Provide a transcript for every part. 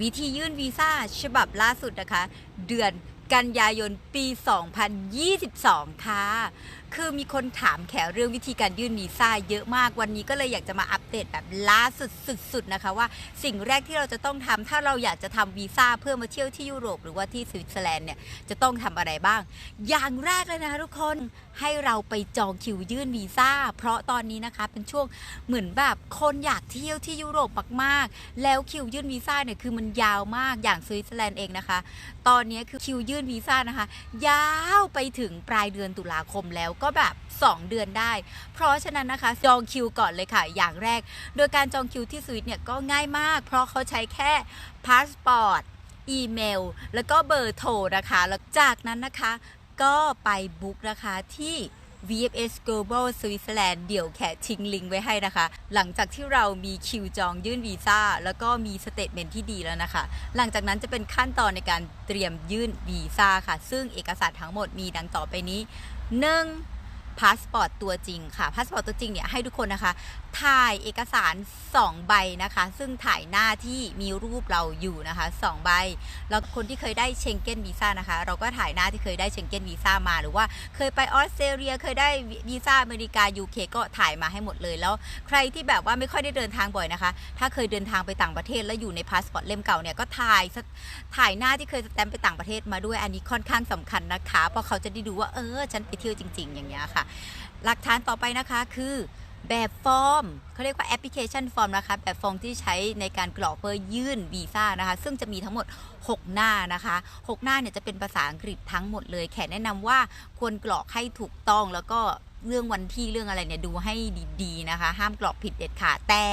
วิธียื่นวีซ่าฉบับล่าสุดนะคะ เดือนกันยายนปี 2022 ค่ะ คือมีคนถามแขเรื่องวิธีการยื่นวีซ่าเยอะมากวันนี้ก็เลยอยากจะมาอัปเดตแบบล่าสุดสุดๆนะคะว่าสิ่งแรกที่เราจะต้องทำถ้าเราอยากจะทำวีซ่าเพื่อมาเที่ยวที่ยุโรป หรือว่าที่สวิตเซอร์แลนด์เนี่ยจะต้องทำอะไรบ้าง อย่างแรกเลยนะคะทุกคนให้เราไปจองคิวยื่นวีซ่าเพราะตอนนี้นะคะเป็นช่วงเหมือนแบบคนอยากเที่ยวที่ยุโรปมากๆ แล้วคิวยื่นวีซ่าเนี่ยคือมันยาวมากอย่างสวิตเซอร์แลนด์เองนะคะ ตอนนี้คือคิวยื่นวีซ่านะคะ ยาวไปถึงปลายเดือนตุลาคมแล้วก็แบบ 2 เดือนได้ เพราะฉะนั้นนะคะจองคิวก่อนเลยค่ะ อย่างแรก โดยการจองคิวที่สวิตเนี่ยก็ง่ายมาก เพราะเขาใช้แค่พาสปอร์ตอีเมล แล้วก็เบอร์โทรนะคะ แล้วจากนั้นนะคะก็ไปบุ๊กนะคะที่ VFS Global Switzerland เดี๋ยวแขทิ้งลิงก์ไว้ให้นะคะ หลังจากที่เรามีคิวจองยื่นวีซ่า แล้วก็มีสเตทเมนที่ดีแล้วนะคะ หลังจากนั้นจะเป็นขั้นตอนในการเตรียมยื่นวีซ่าค่ะ ซึ่งเอกสารทั้งหมดมีดังต่อไปนี้ 1. พาสปอร์ตตัวจริงค่ะพาสปอร์ตตัวจริงเนี่ยให้ทุกคนนะคะถ่ายเอกสาร 2 ใบนะคะ ซึ่งถ่ายหน้าที่มีรูปเราอยู่นะคะ 2 ใบ แล้วคนที่เคยได้เชงเก้นวีซ่านะคะ เราก็ถ่ายหน้าที่เคยได้เชงเก้นวีซ่ามา หรือว่าเคยไปออสเตรเลีย เคยได้วีซ่าอเมริกา UK ก็ถ่ายมาให้หมดเลยแล้ว ใครที่แบบว่าไม่ค่อยได้เดินทางบ่อยนะคะ ถ้าเคยเดินทางไปต่างประเทศแล้วอยู่ในพาสปอร์ตเล่มเก่าเนี่ยก็ถ่ายถ่ายหน้าที่เคยสแตมป์ไปต่างประเทศมาด้วยอันนี้ค่อนข้างสำคัญนะคะ เพราะเขาจะได้ดูว่าเออฉันไปเที่ยวจริง ๆ อย่างเงี้ยค่ะหลักฐานต่อไปนะคะคือแบบฟอร์มเขาเรียกว่าแอปพลิเคชันฟอร์มนะคะ แบบฟอร์มที่ใช้ในการกรอกเพื่อยื่นวีซ่านะคะ ซึ่งจะมีทั้งหมด6 หน้านะคะ 6 หน้าเนี่ยจะเป็นภาษาอังกฤษทั้งหมดเลย แขกแนะนำว่าควรกรอกให้ถูกต้องแล้วก็เรื่องวันที่เรื่องอะไรเนี่ยดูให้ดีๆนะคะ ห้ามกรอกผิดเด็ดขาดแต่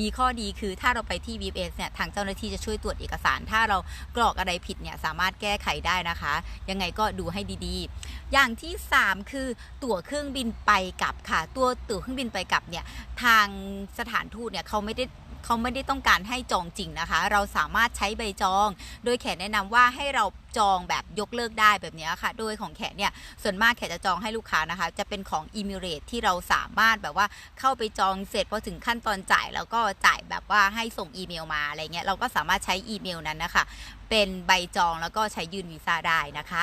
มีข้อดีคือถ้าเราไปที่ VFS เนี่ยทางเจ้าหน้าที่จะช่วยตรวจเอกสาร ถ้าเรากรอกอะไรผิดเนี่ยสามารถแก้ไขได้นะคะ ยังไงก็ดูให้ดีๆ อย่างที่ 3 คือตั๋วเครื่องบินไปกลับค่ะ ตัวตั๋วเครื่องบินไปกลับเนี่ยทางสถานทูตเนี่ยเขาไม่ได้ เขาไม่ได้ต้องการให้จองจริงนะคะ เราสามารถใช้ใบจอง โดยแขกแนะนำว่าให้เรา จองแบบยกเลิกได้แบบนี้ค่ะ โดยของแขกเนี่ยส่วนมากแขกจะจองให้ลูกค้านะคะ จะเป็นของ e m i r a t e ที่เราสามารถแบบว่าเข้าไปจองเสร็จพอถึงขั้นตอนจ่าย แล้วก็จ่ายแบบว่าให้ส่งอีเมลมาอะไรเงี้ยเราก็สามารถใช้อีเมลนั้นนะคะเป็นใบจองแล้วก็ใช้ยืนวีซ่าได้นะคะ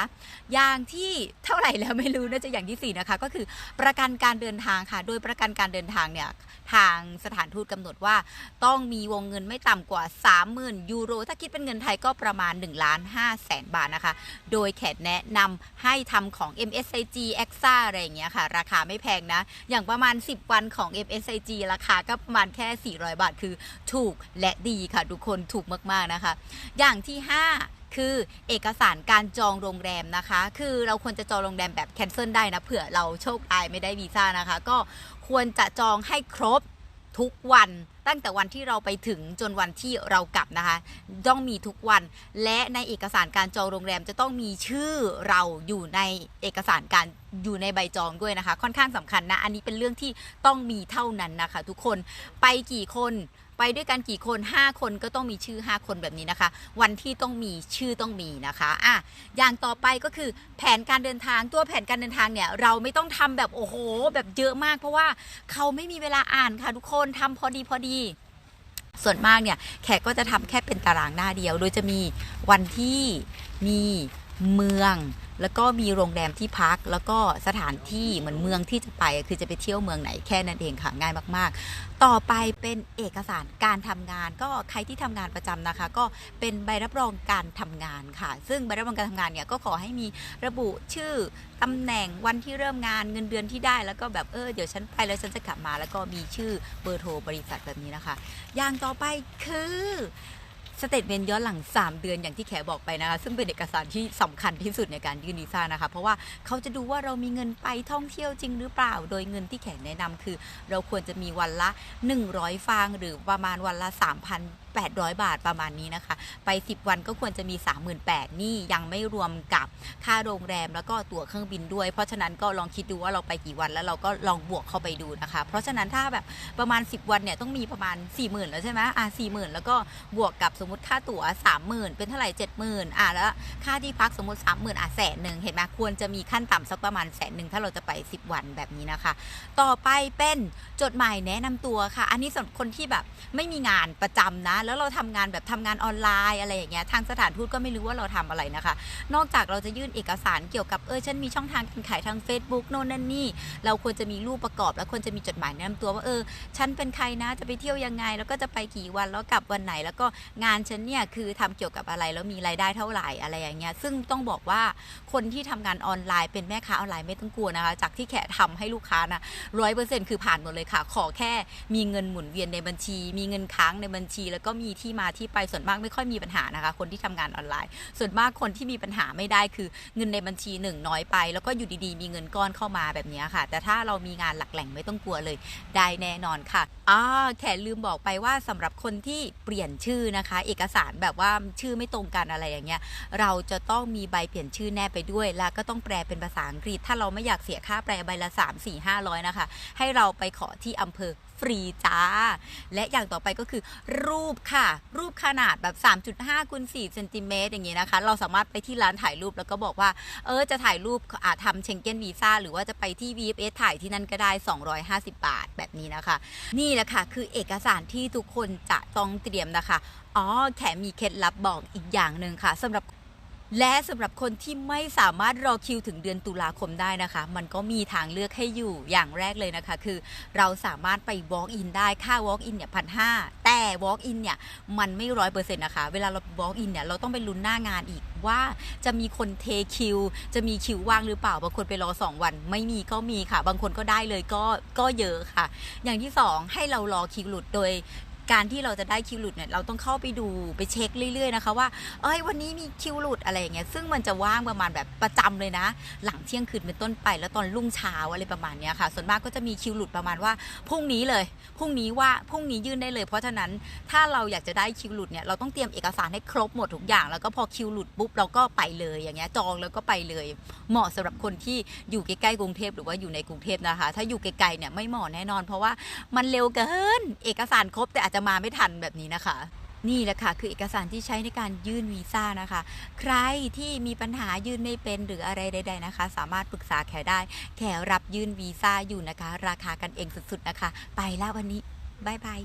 อย่างที่เท่าไหร่แล้วไม่รู้น่าจะอย่างที่ 4 นะคะ ก็คือประกันการเดินทางค่ะ โดยประกันการเดินทางเนี่ยทางสถานทูตกำหนดว่า ต้องมีวงเงินไม่ต่ำกว่า 30,000 ยูโร ถ้าคิดเป็นเงินไทยก็ประมาณ1ล้าน5แสนบาทนะคะ โดยแขกแนะนำให้ทำของ MSIG EXA อะไรอย่างเงี้ยค่ะ ราคาไม่แพงนะ อย่างประมาณ 10 วันของ MSIG ราคาก็ประมาณแค่ 400 บาทคือถูกและดีค่ะ ทุกคนถูกมากๆนะคะ อย่างที่ 5คือเอกสารการจองโรงแรมนะคะ คือเราควรจะจองโรงแรมแบบแคนเซิลได้นะ เผื่อเราโชคร้ายไม่ได้วีซ่านะคะ ก็ควรจะจองให้ครบ ทุกวันตั้งแต่วันที่เราไปถึงจนวันที่เรากลับนะคะ ต้องมีทุกวัน และในเอกสารการจองโรงแรมจะต้องมีชื่อเราอยู่ในเอกสารการอยู่ในใบจองด้วยนะคะ ค่อนข้างสำคัญนะ อันนี้เป็นเรื่องที่ต้องมีเท่านั้นนะคะ ทุกคนไปกี่คน ไปด้วยกันกี่คน 5 คนก็ต้องมีชื่อ 5 คนแบบนี้นะคะ วันที่ต้องมีชื่อต้องมีนะคะอะอย่างต่อไปก็คือแผนการเดินทางตัวแผนการเดินทางเนี่ยเราไม่ต้องทำแบบโอ้โห แบบเยอะมาก เพราะว่าเขาไม่มีเวลาอ่านค่ะทุกคนทำพอดีพอดีส่วนมากเนี่ยแขกก็จะทำแค่เป็นตารางหน้าเดียว โดยจะมีวันที่มี เมือง แล้วก็มีโรงแรมที่พัก แล้วก็สถานที่เหมือนเมืองที่จะไปคือจะไปเที่ยวเมืองไหนแค่นั้นเองค่ะง่ายมากๆ ต่อไปเป็นเอกสารการทำงาน ก็ใครที่ทำงานประจำนะคะ ก็เป็นใบรับรองการทำงานค่ะ ซึ่งใบรับรองการทำงานเนี่ยก็ขอให้มีระบุชื่อตำแหน่งวันที่เริ่มงานเงินเดือนที่ได้แล้วก็แบบเออเดี๋ยวฉันไปแล้วฉันจะกลับมา แล้วก็มีชื่อเบอร์โทรบริษัทแบบนี้นะคะ อย่างต่อไปคือ สเตทเมนต์ย้อนหลัง 3 เดือนอย่างที่แขบอกไปนะคะ ซึ่งเป็นเอกสารที่สำคัญที่สุดในการยื่นวีซ่านะคะ เพราะว่าเขาจะดูว่าเรามีเงินไปท่องเที่ยวจริงหรือเปล่า โดยเงินที่แขแนะนำคือ เราควรจะมีวันละ 100 ฟางหรือประมาณวันละ 800 บาทประมาณนี้นะคะ ไป 10 วันก็ควรจะมี 38,000นี่ยังไม่รวมกับค่าโรงแรมแล้วก็ตั๋วเครื่องบินด้วย เพราะฉะนั้นก็ลองคิดดูว่าเราไปกี่วันแล้วเราก็ลองบวกเข้าไปดูนะคะ เพราะฉะนั้นถ้าแบบประมาณ 10 วันเนี่ยต้องมีประมาณ 40,000 แล้วใช่ไหมอะ40,000 แล้วก็บวกกับสมมติค่าตั๋ว 30,000 เป็นเท่าไหร่70,000อะแล้วค่าที่พักสมมติ 30,000อะแสนหนึ่งเห็นไหมควรจะมีขั้นต่ำสักประมาณแสนหนึ่งถ้าเราจะไป 10 วันแบบนี้นะคะ ต่อไปเป็นจดหมายแนะนำตัวค่ะ อันนี้สำหรับคนที่แบบไม่มีงานประจำนะแล้วเราทำงานแบบทำงานออนไลน์อะไรอย่างเงี้ยทางสถานทูตก็ไม่รู้ว่าเราทำอะไรนะคะ นอกจากเราจะยื่นเอกสารเกี่ยวกับเออฉันมีช่องทางการขายทาง Facebook โน่นนั่นนี่ เราควรจะมีรูปประกอบ แล้วควรจะมีจดหมายแนะนำตัวว่าเออฉันเป็นใครนะจะไปเที่ยวยังไง แล้วก็จะไปกี่วันแล้วกลับวันไหน แล้วก็งานฉันเนี่ยคือทำเกี่ยวกับอะไรแล้วมีรายได้เท่าไหร่อะไรอย่างเงี้ยซึ่งต้องบอกว่าคนที่ทำงานออนไลน์เป็นแม่ค้าออนไลน์ไม่ต้องกลัวนะคะ จากที่แขทำให้ลูกค้านะร้อยเปอร์เซ็นต์คือผ่านหมดเลยค่ะ ขอแค่มีเงินหมุนเวียนในบัญชี มีเงินค้างในบัญชี แล้วก็มีที่มาที่ไปส่วนมากไม่ค่อยมีปัญหานะคะ คนที่ทำงานออนไลน์ ส่วนมากคนที่มีปัญหาไม่ได้คือเงินในบัญชีหนึ่งน้อยไป แล้วก็อยู่ดีๆ มีเงินก้อนเข้ามาแบบนี้ค่ะ แต่ถ้าเรามีงานหลักแหล่งไม่ต้องกลัวเลย ได้แน่นอนค่ะอ่าแขลืมบอกไปว่าสำหรับคนที่เปลี่ยนชื่อนะคะ เอกสารแบบว่าชื่อไม่ตรงกันอะไรอย่างเงี้ยเราจะต้องมีใบเปลี่ยนชื่อแนบไปด้วย แล้วก็ต้องแปลเป็นภาษาอังกฤษ ถ้าเราไม่อยากเสียค่าแปลใบละ 3 4 5 0 0นะคะให้เราไปขอที่อำเภอฟรีจ้า และอย่างต่อไปก็คือรูปค่ะ รูปขนาดแบบ 3.5คูณ4เซนติเมตรอย่างงี้นะคะ เราสามารถไปที่ร้านถ่ายรูปแล้วก็บอกว่า เออจะถ่ายรูปอาทำเชงเก้นวีซ่าหรือว่าจะไปที่ VFS ถ่ายที่นั่นก็ได้ 250 บาทแบบนี้นะคะ นี่แหละค่ะ คือเอกสารที่ทุกคนจะต้องเตรียมนะคะ อ๋อแถมมีเคล็ดลับบอกอีกอย่างหนึ่งค่ะสำหรับ และสำหรับคนที่ไม่สามารถรอคิวถึงเดือนตุลาคมได้นะคะ มันก็มีทางเลือกให้อยู่อย่างแรกเลยนะคะ คือเราสามารถไป walk in ได้ค่า walk in เนี่ยพันห้าแต่ walk in เนี่ยมันไม่ร้อยเปอร์เซ็นต์นะคะ เวลาเรา walk in เนี่ยเราต้องไปลุ้นหน้างานอีกว่าจะมีคนเทคิว จะมีคิวว่างหรือเปล่า บางคนไปรอ 2 วัน ไม่มีก็มีค่ะ บางคนก็ได้เลยก็ก็เยอะค่ะ อย่างที่ 2 ให้เรารอคิวหลุดโดย การที่เราจะได้คิวหลุดเนี่ยเราต้องเข้าไปดูไปเช็คเรื่อยๆนะคะว่าเอ้ยวันนี้มีคิวหลุดอะไรอย่างเงี้ยซึ่งมันจะว่างประมาณแบบประจำเลยนะ หลังเที่ยงคืนเป็นต้นไป แล้วตอนรุ่งเช้าอะไรประมาณเนี้ยค่ะ ส่วนมากก็จะมีคิวหลุดประมาณว่าพรุ่งนี้เลยพรุ่งนี้ว่าพรุ่งนี้ยื่นได้เลย เพราะฉะนั้นถ้าเราอยากจะได้คิวหลุดเนี่ยเราต้องเตรียมเอกสารให้ครบหมดทุกอย่าง แล้วก็พอคิวหลุดปุ๊บเราก็ไปเลยอย่างเงี้ยจองแล้วก็ไปเลย เหมาะสำหรับคนที่อยู่ใกล้ๆกรุงเทพหรือว่าอยู่ในกรุงเทพนะคะ ถ้าอยู่ไกลๆเนี่ยไม่เหมาะแน่นอน เพราะว่ามันเร็วเกินเอกสารครบแต่อาจจะมาไม่ทันแบบนี้นะคะ นี่แหละค่ะ คือเอกสารที่ใช้ในการยื่นวีซ่านะคะ ใครที่มีปัญหายื่นไม่เป็นหรืออะไรใด ๆนะคะ สามารถปรึกษาแขได้ แขรับยื่นวีซ่าอยู่นะคะ ราคากันเองสุดๆนะคะ ไปแล้ววันนี้บายบาย